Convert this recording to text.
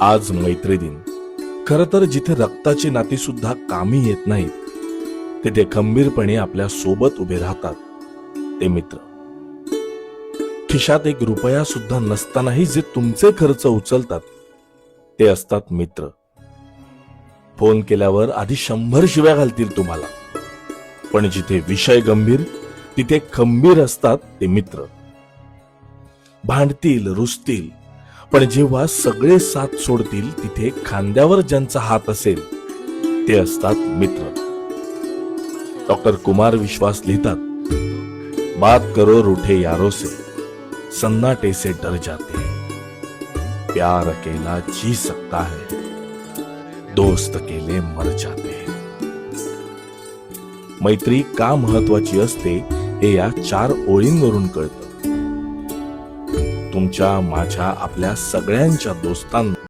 आज मैत्री दिन. खर तर जिथे रक्ताची नाती सुद्धा कामी येत नाहीत तिथे खंबीरपणे आपल्यासोबत उभे राहतात ते मित्र. खिशात एक रुपया सुद्धा नसतानाही जे तुमचे खर्च उचलतात ते असतात मित्र. फोन केल्यावर आधी शंभर शिव्या घालतील तुम्हाला. पण जिथे विषय गंभीर तिथे खंबीर असतात ते मित्र. भांडतील रुसतील पण जेव्हा सगळे साथ सोडतील तिथे खांद्यावर ज्यांचा हात असेल ते असतात मित्र. डॉक्टर कुमार विश्वास लिहितात बात करो रूठे यारो से सन्नाटे से डर जाते प्यार अकेला जी सकता है दोस्त अकेले मर जाते हैं। मैत्री का महत्वाची असते हे या चार ओळींवरून कळतं. तुमच्या माझ्या आपल्या सगळ्यांच्या दोस्तांना